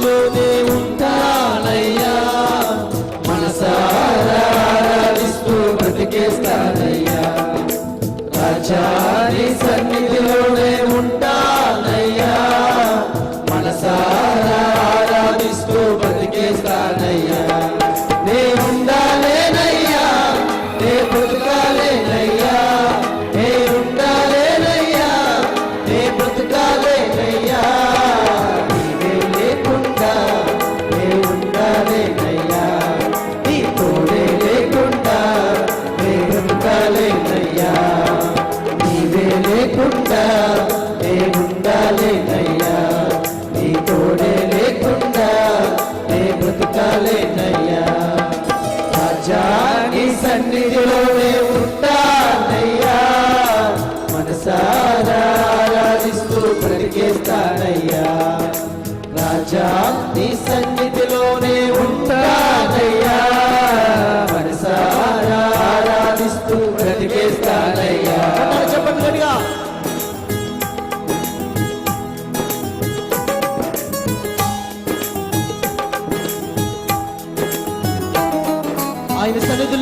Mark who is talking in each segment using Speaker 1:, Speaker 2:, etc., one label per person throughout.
Speaker 1: Bonnet.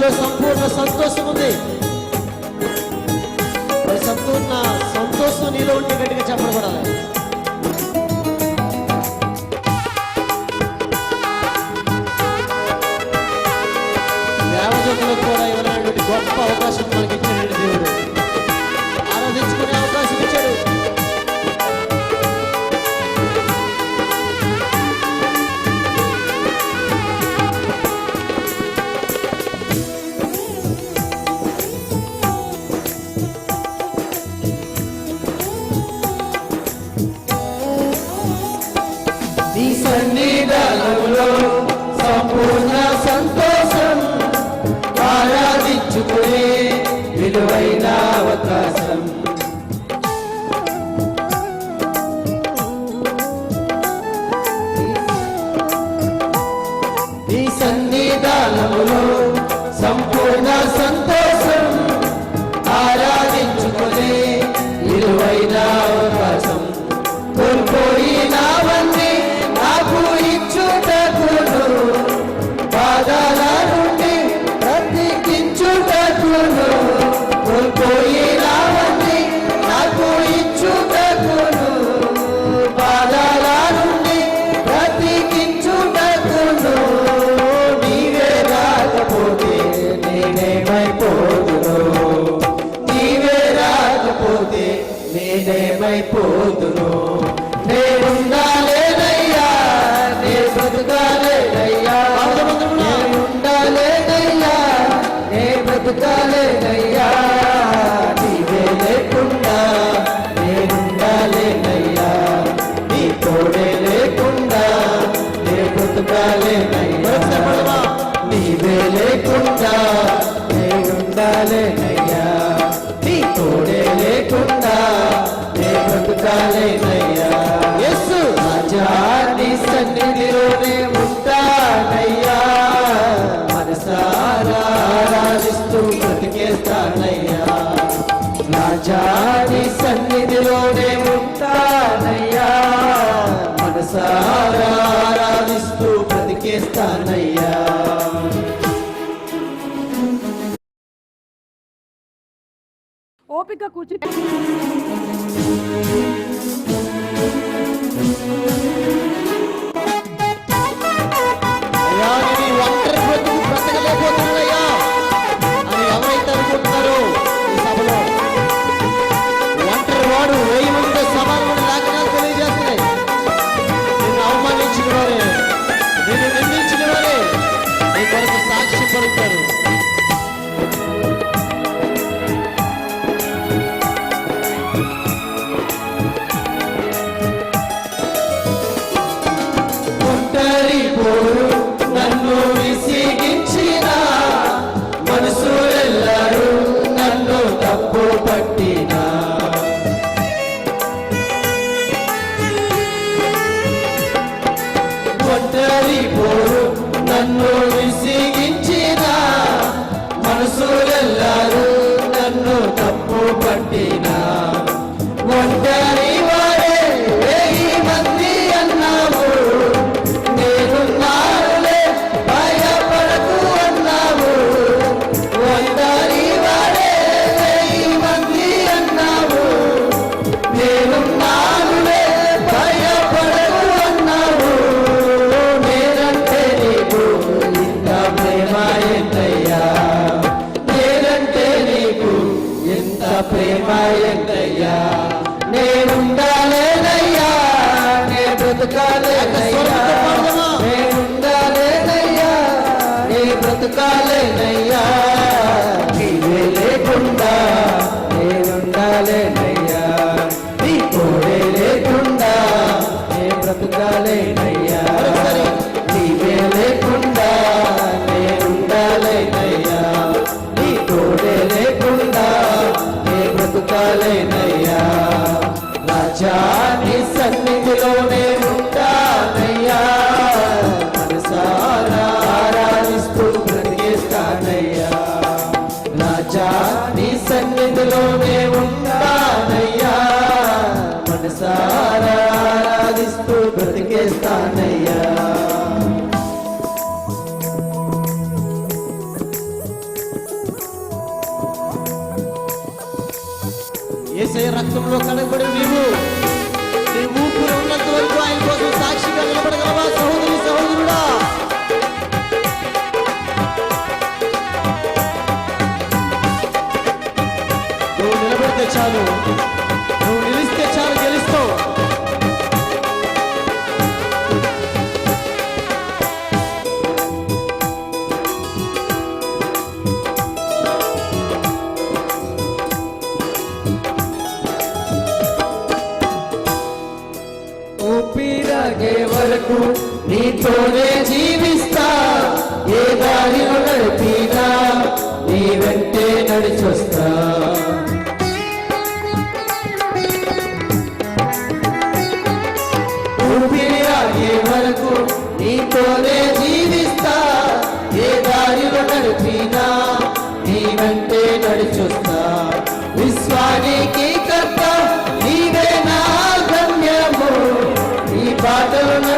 Speaker 1: మనసులో సంపూర్ణ సంతోషం ఉంది. సంపూర్ణ సంతోషం నీలో ఉంటే గట్టిగా చెప్పబడాలి. నీవైన అవకాశం బ్రతకాలేదయ్యా. ఉండాలేదయ్యా నే బ్రతకాలేదయ్యా. రాజాని సన్నిధిలోనే ఉంటానయ్యా. మనసారా ఆరాధిస్తూ బ్రతికేస్తానయ్యా.
Speaker 2: ఓపిక కూర్చుని
Speaker 1: అంత ప్రేమ ఎంతయ్యా నేనుండాలేదయ్యా నే బ్రతకాలేదయ్యా. నేనుండాలేదయ్యా నే బ్రతకాలేదయ్యా. బ్రతికేస్తానయ్యా.
Speaker 2: ఏసై రక్తంలో కనబడి నీవు నీ ఊపిరి ఉన్నంత వరకు ఆయన కోసం సాక్షిగా నిలబడగలవా? సహోదరి సహోదరుడా. నువ్వు నిలబడితే చాలు.
Speaker 1: వరకు నీతోనే జీవిస్తా. ఏ దారిలో నడిపినా నీ వెంటే నడిచొస్తా. ఊపిరాగే వరకు నీతోనే జీవిస్తా. ఏ దారిలో నడిపినా నీ వెంటే నడిచొస్తా. విశ్వానికి కర్త నీవే నా గమ్యము. నీ
Speaker 2: పాటలు